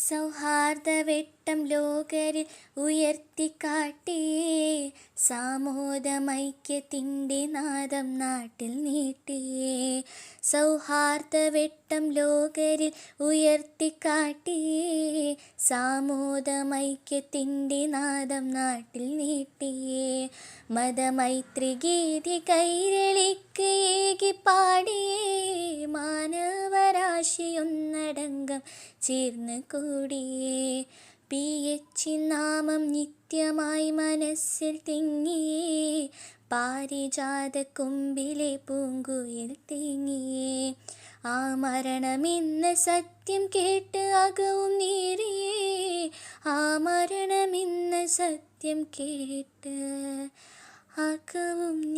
സൗഹാർദ്ദവെട്ടം ലോകരിൽ ഉയർത്തിക്കാട്ടിയേ സാമോദമൈക്യത്തിന്റെ നാദം നാട്ടിൽ നീട്ടിയേ സൗഹാർദ്ദവെട്ടം ലോകരിൽ ഉയർത്തിക്കാട്ടിയേ സാമോദമൈക്യത്തിന്റെ നാദം നാട്ടിൽ നീട്ടിയേ മതമൈത്രി ഗീതി കൈരളിക്ക് ഏകി പാടിയേ മാനവരാശിയൊന്നടങ്കം ചേർന്ന് കൂടിയേ. പി എച്ച് നാമം നിത്യമായി മനസ്സിൽ തിങ്ങിയേ. പാരിജാത കൊമ്പിലെ പൂങ്കുയിൽ തിങ്ങിയേ. ആ മരണമെന്ന സത്യം കേട്ട് അകവും നേറിയേ ആ മരണമെന്ന സത്യം കേട്ട് അകവും